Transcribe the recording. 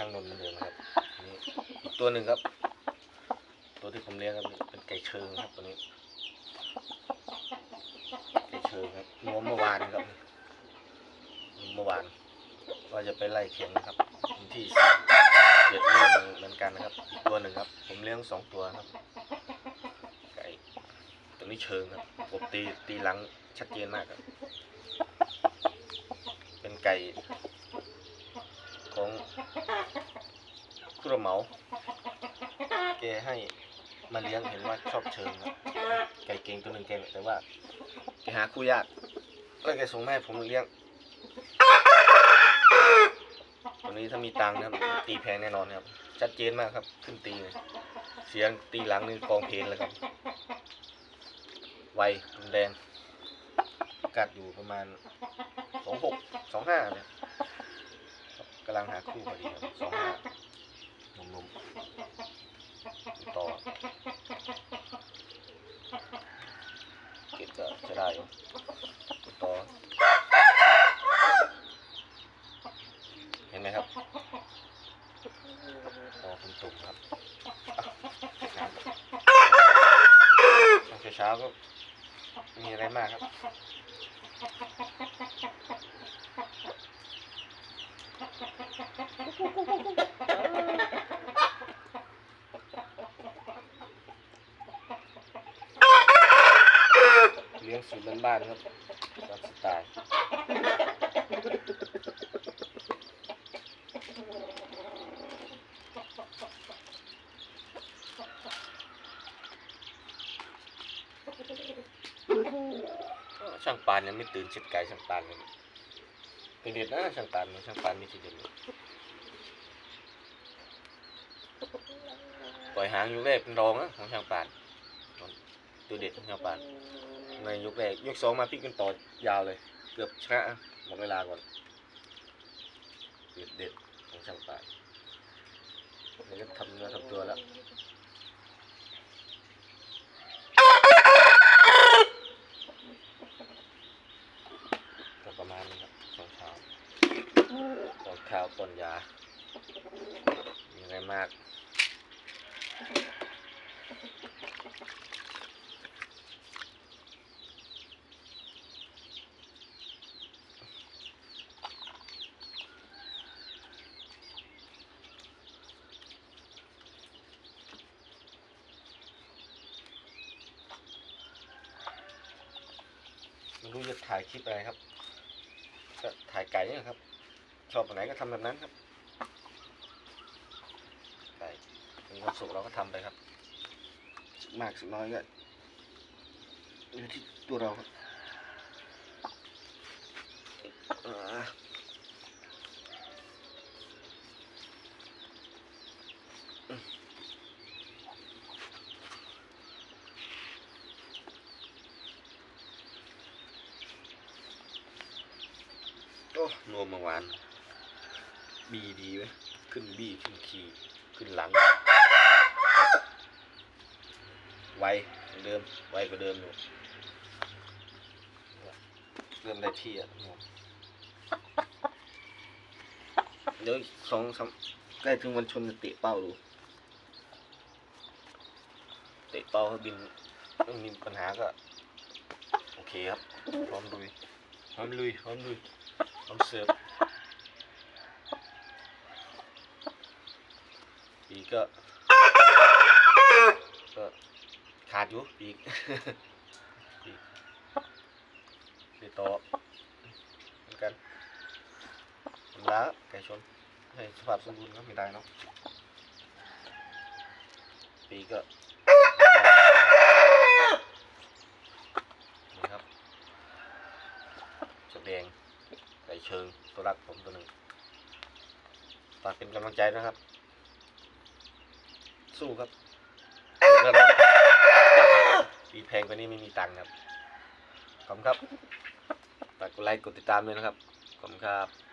ช่างนนท์เหมือนเดิมครับนี่อีกตัวหนึ่งครับ ตัวที่ผมเลี้ยงครับเป็นไก่เชิงครับตัวนี้ ไก่เชิงครับงวเมื่อวานครับเมื่อวานว่าจะไปไล่เข็มนะครับวันที่สิบเจ็ดนี่เหมือนกันนะครับอีกตัวหนึ่งครับ ผมเลี้ยงสองตัวครับ ไก่ตัวนี้เชิงครับผมตีตีหลังชัดเจนมากครับ เป็นไก่ ของผู้รับเหมาแกให้มาเลี้ยงเห็นว่าชอบเชิงครับไก่เก่งตัวหนึ่งแกแต่ว่าแกหาคู่ยากแล้วแกส่งมาให้ผมเลี้ยงตัวนี้ถ้ามีตังค์นะครับตีแพงแน่นอนครับ ชัดเจนมากครับ ขึ้นตีเลยเสียงตีหลังนี่กองเพลนเลยครับ ไวรุนแรงกัดอยู่ประมาณสองหกสองห้าเนี่ย กำลังหาคู่พอดีครับสองห้าหนุ่มๆต่อเก็บก็จะได้อยู่ต่อเห็นไหมครับต่อเป็นตุ่มครับอะเช้าก็มีอะไรมากครับ เลี้ยงสูตรบ้านๆครับตามสไตล์ช่างปานยังไม่ตื่นเช็ดไก่ช่างปานเลยเป็นเด็ดนะช่างปานช่างปานมีทีเด็ดเลย ปล่อยหางอยู่แรกเป็นรองนะของช่างปานตัวเด็ดของช่างปาน ในยกแรกยกสองมาพลิกกันต่อยาวเลย เกือบชนะหมดเวลาก่อนเด็ดเด็ดของช่างป่านี่ก็ทำเนื้อทำตัวแล้วประมาณนี้ครับช่วงเช้าตอนข้าวต้นยา อะไรมาก ไม่รู้จะถ่ายคลิปอะไรครับ ก็ถ่ายไก่เนี่ยครับ ชอบแบบไหนก็ทำแบบนั้นครับ ไก่ มีความสุขเราก็ทำไปครับสุขมากสุขน้อยก็อยู่ที่ตัวเราครับอ่าโอ้นวมเมื่อวาน บีดีไหมขึ้นบีขึ้นขี่ขึ้นหลัง ไวเหมือนเดิมไวกว่าเดิมอยู่เริ่มได้ที่อะนวมเดี๋ยวอีกสองสามใกล้ถึงวันชนจะเตะเป้าดูเตะเป้าให้บินไม่มีปัญหาก็ โอเคครับ พร้อมลุย พร้อมลุย พร้อมลุย พร้อมเสิร์ฟปีกก็ก็ ขาดอยู่ปีกปีกเดี๋ยวต่อเหมือนกันธรรมดาไก่ชนให้สภาพสมบูรณ์ก็ไม่ได้เนาะปีกก็นี่ครับจุดแดงไก่เชิงตัวรักผมตัวหนึ่งฝากเป็นกำลังใจนะครับ สู้ครับ แล้วนะปีแพงกว่านี้ไม่มีตังค์ครับ ขอบคุณครับ ฝากกดไลค์กดติดตามด้วยนะครับ ขอบคุณครับ